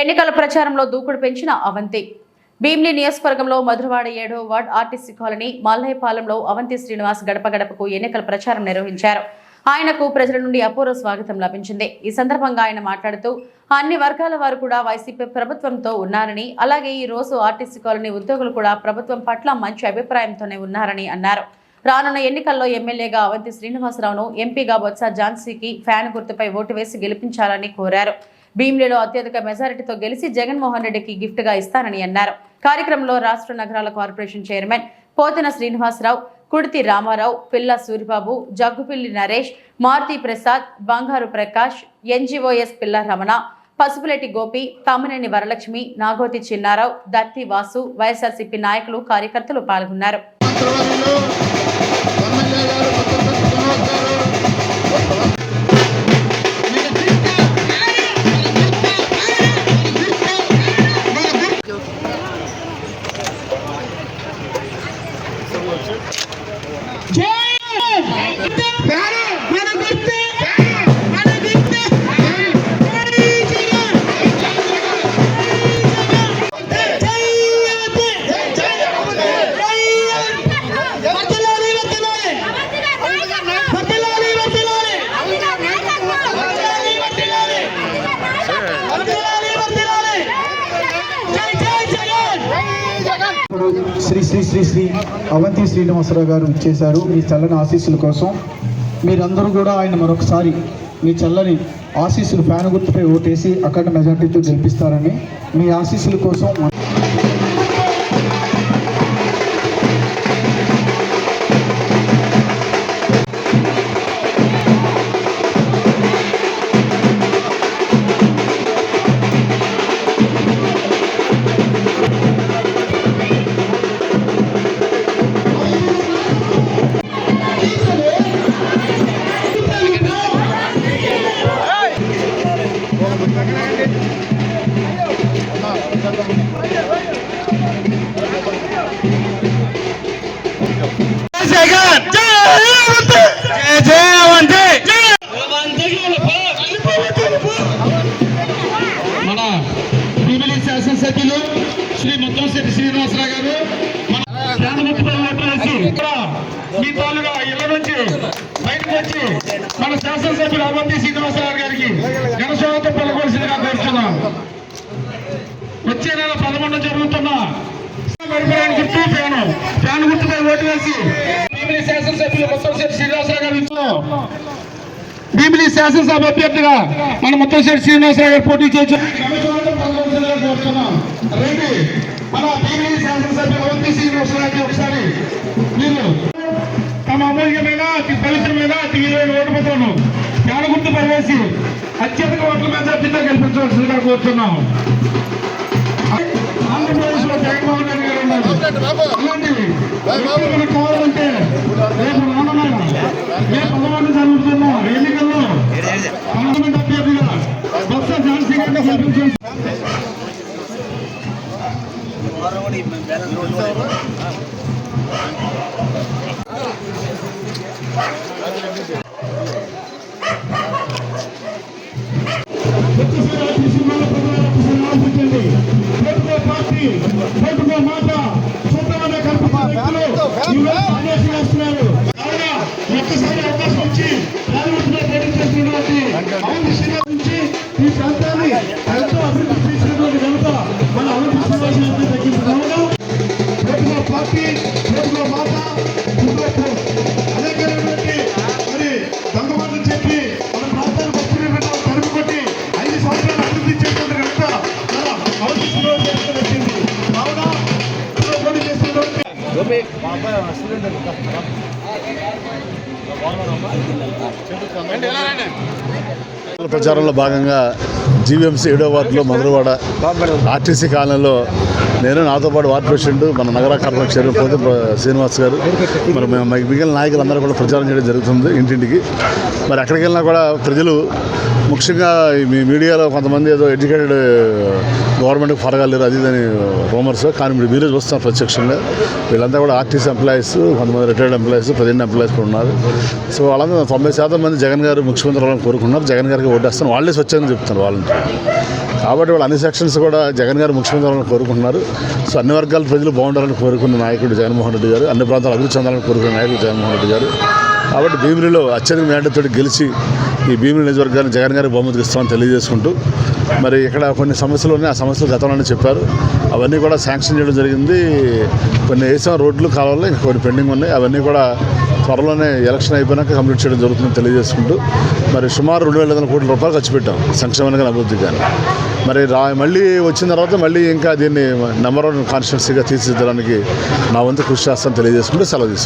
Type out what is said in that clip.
ఎన్నికల ప్రచారంలో దూకుడు పెంచిన అవంతి. భీమ్లీ నియోజకవర్గంలో మధురవాడ ఏడో వార్డ్ ఆర్టీసీ కాలనీ మల్లయ్యపాలెంలో అవంతి శ్రీనివాస్ గడప గడపకు ఎన్నికల ప్రచారం నిర్వహించారు. ఆయనకు ప్రజల నుండి అపూర్వ స్వాగతం లభించింది. ఈ సందర్భంగా ఆయన మాట్లాడుతూ అన్ని వర్గాల వారు కూడా వైసీపీ ప్రభుత్వంతో ఉన్నారని అలాగే ఈ రోజు ఆర్టీసీ కాలనీ ఉద్యోగులు కూడా ప్రభుత్వం పట్ల మంచి అభిప్రాయంతోనే ఉన్నారని అన్నారు. రానున్న ఎన్నికల్లో ఎమ్మెల్యేగా అవంతి శ్రీనివాసరావును ఎంపీగా బొత్స ఝాన్సీకి ఫ్యాన్ గుర్తుపై ఓటు వేసి గెలిపించాలని కోరారు. భీమ్లీలో అత్యధిక మెజారిటీతో గెలిచి జగన్మోహన్ రెడ్డికి గిఫ్ట్గా ఇస్తానని అన్నారు. కార్యక్రమంలో రాష్ట్ర నగరాల కార్పొరేషన్ చైర్మన్ పోతన శ్రీనివాసరావు కుడితి రామారావు పిల్ల సూరిబాబు జగ్గుపిల్లి నరేష్ మారుతి ప్రసాద్ బంగారు ప్రకాష్ ఎన్జిఓఎస్ పిల్ల రమణ పసుపులెట్టి గోపి తమ్మినేని వరలక్ష్మి నాగోతి చిన్నారావు దత్తి వాసు వైఎస్ఆర్సీపీ నాయకులు కార్యకర్తలు పాల్గొన్నారు. శ్రీ శ్రీ శ్రీ శ్రీ అవంతి శ్రీనివాసరావు గారు ఇచ్చేశారు మీ చల్లని ఆశీస్సుల కోసం. మీరందరూ కూడా ఆయన మరొకసారి మీ చల్లని ఆశీస్సులు ఫ్యాన్ గుర్తుపై ఓటేసి అక్కడ మెజార్టీతో గెలిపిస్తారని మీ ఆశీస్సుల కోసం మన భీమిలి శాసనసభ్యులు శ్రీ ముత్తంశెట్టి శ్రీనివాసరావు గారు మన మీ తాలూగా ఇళ్ళ నుంచి బయటకు వచ్చి మన శాసనసభ్యులు అవంతి శ్రీనివాసరావు గారికి ఘనస్వాగతం పలకవలసిందిగా కోరుతున్నాం వచ్చే నెల పదకొండు జరుగుతున్న గుర్తు ఫ్యాను ఫ్యాన్ గుర్తుపై ఓటు వేసి భీమిలి శాసనసభ్యులు ముత్తంశెట్టి శ్రీనివాసరావు భీమిలి శాసనసభ అభ్యర్థిగా మన ముత్తంశెట్టి శ్రీనివాసరావు గారు పోటీ చేయొచ్చు మన భీమిలి శాసనసభ్యులు అవంతి శ్రీనివాసరావు ఒకసారి మీరు తమ అమూల్యమైన అతి ఫలితమైన అతి విలువైన ఓటు పత్రాలను జ్ఞాన గుర్తు పనివేసి అత్యధిక ఓట్ల మెజార్టీతో గెలిపించవలసిందిగా కోరుతున్నాం. ఆంధ్రప్రదేశ్లో జగన్మోహన్ రెడ్డి గారు ఉన్నారు. అలాంటివి వ్యక్తులు కావాలంటే రేపు రానున్న మే పదకొండు జరుగుతున్న ఎన్నికల్లో పార్లమెంట్ అభ్యర్థిగా బొత్స ఝాన్సీ గారిని గెలిపించాల్సి ఒక్కసారి ఆఫీసు ప్రచారంలో భాగంగా జీవీఎంసీ ఏడో వార్డులో మధురవాడ ఆర్టీసీ కాలనీలో నేను నాతో పాటు వార్డు ప్రెసిడెంట్ మన నగర కార్పొరేషన్ చైర్మన్ పోతే శ్రీనివాస్ గారు మరి మేము మిగిలిన నాయకులందరూ కూడా ప్రచారం చేయడం జరుగుతుంది ఇంటింటికి. మరి ఎక్కడికి వెళ్ళినా కూడా ప్రజలు ముఖ్యంగా ఈ మీ మీడియాలో కొంతమంది ఏదో ఎడ్యుకేటెడ్ గవర్నమెంట్కి ఫరగాలేరు అది ఇదని రూమర్స్ కానీ మీరు మీరే చూస్తున్నారు ప్రత్యక్షంగా. వీళ్ళంతా కూడా ఆర్టీసీ ఎంప్లాయీస్ కొంతమంది రిటైర్డ్ ఎంప్లాయీస్ ప్రజెంట్ ఎంప్లాయీస్ కూడా ఉన్నారు. సో వాళ్ళంతా తొంభై శాతం మంది జగన్ గారు ముఖ్యమంత్రి అవ్వాలని కోరుకున్నారు. జగన్ గారికి ఓటేస్తాను వాళ్ళే స్వచ్ఛంగా చెప్తున్నారు వాళ్ళని. కాబట్టి వాళ్ళు అన్ని సెక్షన్స్ కూడా జగన్ గారు ముఖ్యమంత్రి అవ్వాలని కోరుకుంటున్నారు. సో అన్ని వర్గాల ప్రజలు బాగుండాలని కోరుకున్న నాయకుడు జగన్మోహన్ రెడ్డి గారు అన్ని ప్రాంతాలు అభివృద్ధి చెందాలని కోరుకున్న నాయకుడు జగన్మోహన్ రెడ్డి గారు. కాబట్టి భీమిలిలో అత్యధిక మేడతో గెలిచి ఈ భీమిలి నియోజకవర్గాన్ని జగన్ గారికి బహుమతికి ఇస్తామని తెలియజేసుకుంటూ మరి ఇక్కడ కొన్ని సమస్యలు ఉన్నాయి ఆ సమస్యలు గతంలోనే చెప్పారు. అవన్నీ కూడా శాంక్షన్ చేయడం జరిగింది. కొన్ని వేసిన రోడ్లు కాలువలు ఇంకా కొన్ని పెండింగ్ ఉన్నాయి. అవన్నీ కూడా త్వరలోనే ఎలక్షన్ అయిపోయినాక కంప్లీట్ చేయడం జరుగుతుందని తెలియజేసుకుంటూ మరి సుమారు రెండు వేల ఐదు వందల కోట్ల రూపాయలు ఖర్చు పెట్టాం సంక్షేమానికి అభివృద్ధి కానీ. మరి రా మళ్ళీ వచ్చిన తర్వాత మళ్ళీ ఇంకా దీన్ని నెంబర్ వన్ కాన్స్టిట్యున్సీగా తీర్చిదిద్దడానికి నా వంతు కృషి చేస్తాను తెలియజేసుకుంటూ సెలవు తీసుకుంటాం